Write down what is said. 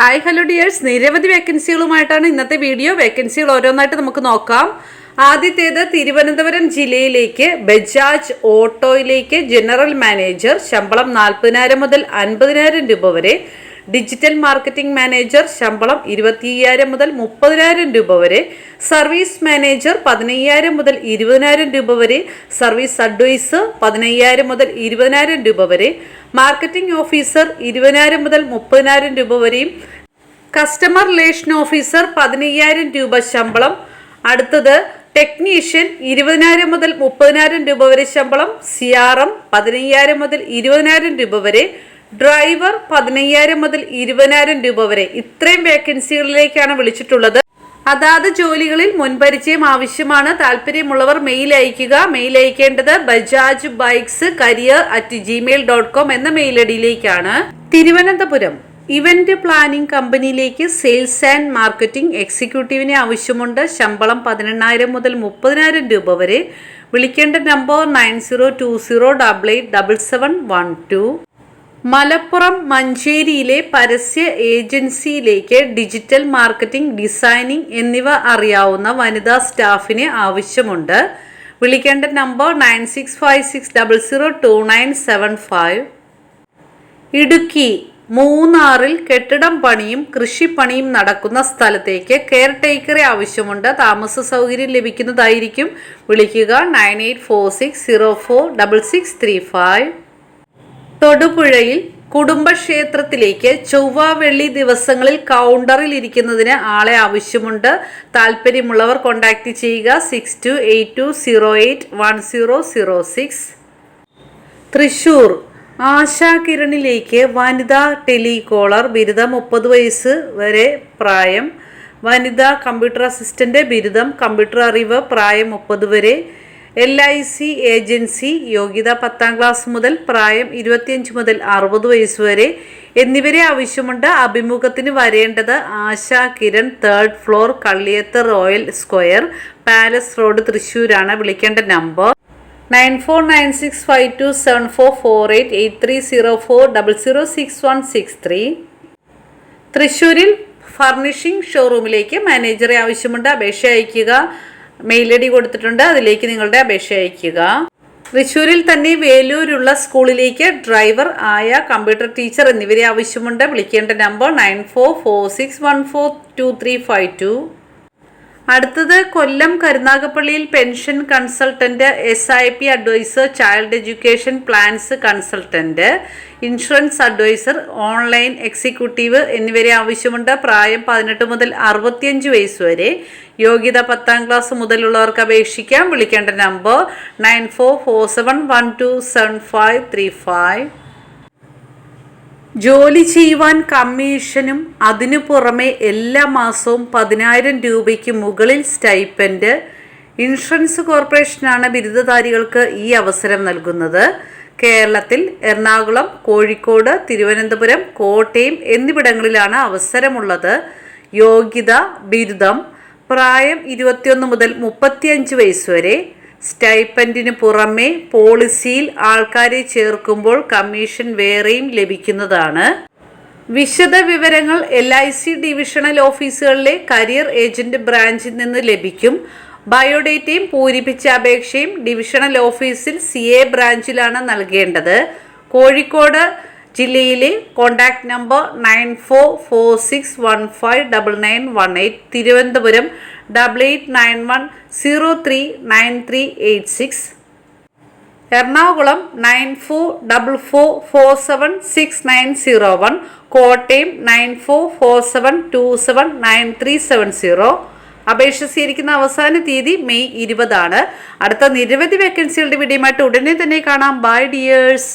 Hi hello dears. നിരവധി വേക്കൻസികളുമായിട്ടാണ് ഇന്നത്തെ video. വേക്കൻസികൾ ഓരോന്നായിട്ട് നമുക്ക് നോക്കാം. ആദ്യത്തേത് തിരുവനന്തപുരം ജില്ലയിലേക്ക് ബജാജ് ഓട്ടോയിലേക്ക് ജനറൽ മാനേജർ ശമ്പളം നാൽപ്പതിനായിരം മുതൽ അൻപതിനായിരം രൂപ വരെ. ഡിജിറ്റൽ മാർക്കറ്റിംഗ് മാനേജർ ശമ്പളം ഇരുപത്തിയ്യായിരം മുതൽ മുപ്പതിനായിരം രൂപ വരെ. സർവീസ് മാനേജർ പതിനയ്യായിരം മുതൽ ഇരുപതിനായിരം രൂപ വരെ. സർവീസ് അഡ്വൈസ് പതിനയ്യായിരം മുതൽ ഇരുപതിനായിരം രൂപ വരെ. മാർക്കറ്റിംഗ് ഓഫീസർ ഇരുപതിനായിരം മുതൽ മുപ്പതിനായിരം രൂപ വരെയും കസ്റ്റമർ റിലേഷൻ ഓഫീസർ പതിനയ്യായിരം രൂപ ശമ്പളം അടുത്തത് ടെക്നീഷ്യൻ ഇരുപതിനായിരം മുതൽ മുപ്പതിനായിരം രൂപ വരെ ശമ്പളം സി ആർ എം പതിനയ്യായിരം മുതൽ ഇരുപതിനായിരം രൂപ വരെ ഡ്രൈവർ പതിനയ്യായിരം മുതൽ ഇരുപതിനായിരം രൂപ വരെ. ഇത്രയും വേക്കൻസികളിലേക്കാണ് വിളിച്ചിട്ടുള്ളത്. അതാത് ജോലികളിൽ മുൻപരിചയം ആവശ്യമാണ്. താല്പര്യമുള്ളവർ മെയിൽ അയക്കുക mail അയക്കേണ്ടത് Bajaj bikes career at Gmail dot com എന്ന മെയിൽ അടിയിലേക്കാണ് തിരുവനന്തപുരം. ഇവന്റ് പ്ലാനിംഗ് കമ്പനിയിലേക്ക് സെയിൽസ് ആൻഡ് മാർക്കറ്റിംഗ് എക്സിക്യൂട്ടീവിനെ ആവശ്യമുണ്ട്. ശമ്പളം പതിനെണ്ണായിരം മുതൽ മുപ്പതിനായിരം രൂപ വരെ. വിളിക്കേണ്ട number nine zero two zero double eight double seven one two Malappuram മഞ്ചേരിയിലെ പരസ്യ ഏജൻസിയിലേക്ക് ഡിജിറ്റൽ മാർക്കറ്റിംഗ് ഡിസൈനിംഗ് എന്നിവ അറിയാവുന്ന വനിതാ സ്റ്റാഫിനെ ആവശ്യമുണ്ട്. വിളിക്കേണ്ട number nine six five six double zero two nine seven five. Idukki മൂന്നാറിൽ കെട്ടിടം പണിയും കൃഷിപ്പണിയും നടക്കുന്ന സ്ഥലത്തേക്ക് കെയർ ടേക്കറെ ആവശ്യമുണ്ട്. താമസ സൗകര്യം ലഭിക്കുന്നതായിരിക്കും. വിളിക്കുക nine eight four six zero four double six three five. തൊടുപുഴയിൽ കുടുംബക്ഷേത്രത്തിലേക്ക് ചൊവ്വ വെള്ളി ദിവസങ്ങളിൽ കൗണ്ടറിൽ ഇരിക്കുന്നതിന് ആളെ ആവശ്യമുണ്ട്. താല്പര്യമുള്ളവർ കോൺടാക്റ്റ് ചെയ്യുക six two eight two zero eight one zero zero six Thrissur Asha കിരണിലേക്ക് വനിതാ ടെലികോളർ ബിരുദം മുപ്പത് വയസ്സ് വരെ പ്രായം വനിതാ കമ്പ്യൂട്ടർ അസിസ്റ്റന്റ് ബിരുദം കമ്പ്യൂട്ടർ അറിവ് പ്രായം മുപ്പത് വരെ എൽ ഐ സി ഏജൻസി യോഗ്യത പത്താം ക്ലാസ് മുതൽ പ്രായം ഇരുപത്തിയഞ്ച് മുതൽ അറുപത് വയസ്സ് വരെ എന്നിവരെ ആവശ്യമുണ്ട്. അഭിമുഖത്തിന് വരേണ്ടത് Asha Kiran third floor Kalliyath Royal Square Palace Road തൃശ്ശൂരാണ്. വിളിക്കേണ്ട number nine four nine six five two seven four four eight eight three zero four double zero six one six three. തൃശ്ശൂരിൽ ഫർണിഷിംഗ് ഷോറൂമിലേക്ക് മാനേജറെ ആവശ്യമുണ്ട്. അപേക്ഷ അയയ്ക്കുക. Mail I D കൊടുത്തിട്ടുണ്ട്. അതിലേക്ക് നിങ്ങളുടെ അപേക്ഷ അയയ്ക്കുക. തൃശ്ശൂരിൽ തന്നെ വേലൂരുള്ള സ്കൂളിലേക്ക് ഡ്രൈവർ ആയ കമ്പ്യൂട്ടർ ടീച്ചർ എന്നിവരെ ആവശ്യമുണ്ട്. വിളിക്കേണ്ട number nine four four six one four two three five two. അടുത്തത് Kollam കരുനാഗപ്പള്ളിയിൽ pension consultant S I P advisor child education plans consultant insurance advisor online executive എന്നിവരെ ആവശ്യമുണ്ട്. പ്രായം പതിനെട്ട് മുതൽ അറുപത്തിയഞ്ച് വയസ്സ് വരെ. യോഗ്യത പത്താം ക്ലാസ് മുതലുള്ളവർക്ക് അപേക്ഷിക്കാം. വിളിക്കേണ്ട number nine four four seven one two seven five three five. ജോലി ചെയ്യുവാൻ കമ്മീഷനും അതിനു പുറമെ എല്ലാ മാസവും പതിനായിരം രൂപയ്ക്ക് മുകളിൽ സ്റ്റൈപ്പൻഡ് ഇൻഷുറൻസ് കോർപ്പറേഷനാണ് ബിരുദധാരികൾക്ക് ഈ അവസരം നൽകുന്നത്. കേരളത്തിൽ എറണാകുളം കോഴിക്കോട് തിരുവനന്തപുരം കോട്ടയം എന്നിവിടങ്ങളിലാണ് അവസരമുള്ളത്. യോഗ്യത ബിരുദം പ്രായം ഇരുപത്തിയൊന്ന് മുതൽ മുപ്പത്തിയഞ്ച് വയസ്സ് വരെ. സ്റ്റൈപ്പൻഡിന് പുറമെ പോളിസിയിൽ ആൾക്കാരെ ചേർക്കുമ്പോൾ കമ്മീഷൻ വേറെയും ലഭിക്കുന്നതാണ്. വിശദ വിവരങ്ങൾ എൽ ഐ സി ഡിവിഷണൽ ഓഫീസുകളിലെ കരിയർ ഏജന്റ് ബ്രാഞ്ചിൽ നിന്ന് ലഭിക്കും. ബയോഡേറ്റയും പൂരിപ്പിച്ച അപേക്ഷയും ഡിവിഷണൽ ഓഫീസിൽ സി എ ബ്രാഞ്ചിലാണ് നൽകേണ്ടത്. കോഴിക്കോട് ജില്ലയിലെ contact number nine four four six one five double nine one eight Thiruvananthapuram double eight nine one zero three nine three eight six Ernakulam nine four double four four seven six nine zero one Kottayam nine four four seven two seven nine three seven zero അപേക്ഷ സ്വീകരിക്കുന്ന അവസാന തീയതി May ഇരുപതാണ്. അടുത്ത നിരവധി വേക്കൻസികളുടെ വിടിയുമായിട്ട് ഉടനെ തന്നെ കാണാം. By dears